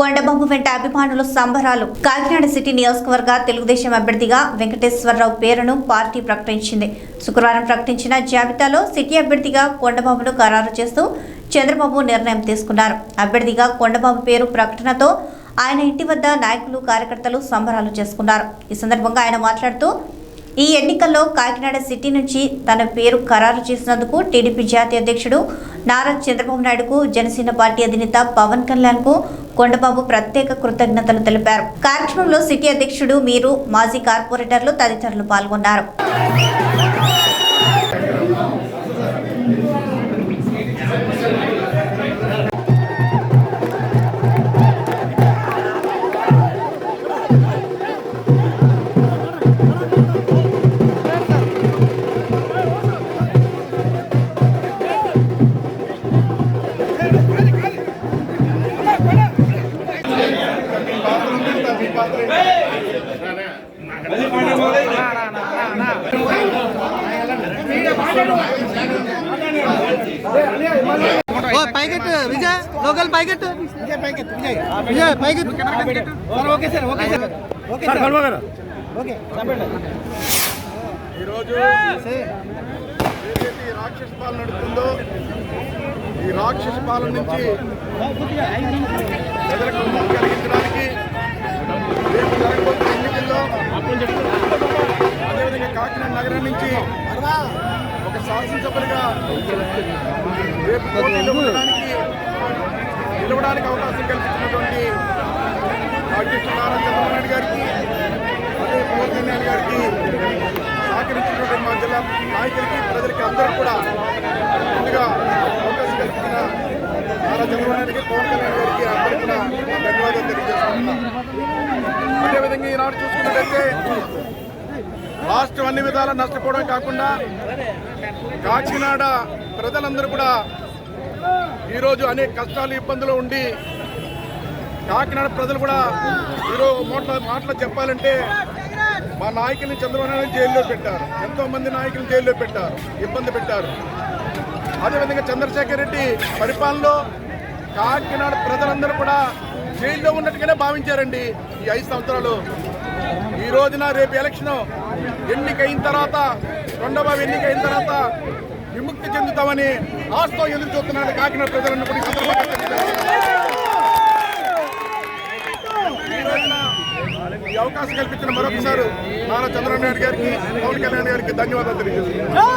కొండబాబు వెంట అభిమానులు సంబరాలు. కాకినాడ సిటీ నియోజకవర్గ తెలుగుదేశం అభ్యర్థిగా వెంకటేశ్వరరావు పేరును పార్టీ ప్రకటించింది. శుక్రవారం ప్రకటించిన జాబితాలో సిటీ అభ్యర్థిగా కొండబాబును ఖరారు చేస్తూ చంద్రబాబు నిర్ణయం తీసుకున్నారు. అభ్యర్థిగా కొండబాబు పేరు ప్రకటనతో ఆయన ఇంటి వద్ద నాయకులు కార్యకర్తలు సంబరాలు చేసుకున్నారు. ఈ సందర్భంగా ఆయన మాట్లాడుతూ ఈ ఎన్నికల్లో కాకినాడ సిటీ నుంచి తన పేరు ఖరారు చేసినందుకు టీడీపీ జాతీయ అధ్యక్షుడు నారా చంద్రబాబు నాయుడుకు జనసేన పార్టీ అధినేత పవన్ కళ్యాణ్కు కొండబాబు ప్రత్యేక కృతజ్ఞతలు తెలిపారు. కార్యక్రమంలో సిటీ అధ్యక్షుడు మీరు మాజీ కార్పొరేటర్లు తదితరులు పాల్గొన్నారు. ఓ పైకెట్టు విజయ్ లోకల్ పైకెట్టు. విజయ్ పైకెట్టు. Vijay Vijay పైకెట్టు okay sir. Okay sir. Okay sir okay. ఈరోజు ఏదైతే ఈ రాక్షస పాలన నడుస్తుందో ఈ రాక్షస పాలన నుంచి ప్రజలకు కలిగించడానికి రేపు జరగబోతున్న ఎన్నికల్లో అదేవిధంగా కాకినాడ నగరం నుంచి ఒక శాసనసభ్యులుగా రేపు పోటీలో నిలవడానికి అవకాశం కల్పించినటువంటి అధ్యక్షుడు నారా చంద్రబాబు నాయుడు గారికి అదే పవన్ కళ్యాణ్ గారికి సహకరించినటువంటి మా జిల్లా నాయకులకి ప్రజలకి అందరూ కూడా ముందుగా అవకాశం కల్పించిన నారా చంద్రబాబు నాయుడుకి పవన్ కళ్యాణ్ గారికి అందరూ కూడా ధన్యవాదాలు తెలియజేస్తున్నాం అదేవిధంగా ఈనాడు చూసుకున్నట్లయితే రాష్ట్రం అన్ని విధాలా నష్టపోవడం కాకుండా కాకినాడ ప్రజలందరూ కూడా ఈరోజు అనేక కష్టాలు ఇబ్బందులు ఉండి కాకినాడ ప్రజలు కూడా ఈరోజు మాటల మాటలు చెప్పాలంటే మా నాయకుల్ని చంద్రబాబు నాయుడు జైల్లో పెట్టారు. ఎంతో మంది నాయకులు జైల్లో పెట్టారు ఇబ్బంది పెట్టారు. అదేవిధంగా చంద్రశేఖర్ రెడ్డి పరిపాలనలో కాకినాడ ప్రజలందరూ కూడా జైల్లో ఉన్నట్టుగానే భావించారండి ఈ ఐదు సంవత్సరాలు. ఈ రోజున రేపు ఎలక్షన్ ఎన్నికైన తర్వాత రెండవ ఎన్నికైన తర్వాత విముక్తి చెందుతామని ఆస్తో ఎదురు చూస్తున్నాడు కాకినాడ ప్రజలను కూడా ఈ రోజున ఈ అవకాశం కల్పించిన మరొకసారి నారా చంద్రబాబు నాయుడు గారికి పవన్ కళ్యాణ్ గారికి ధన్యవాదాలు తెలియజేస్తున్నాను.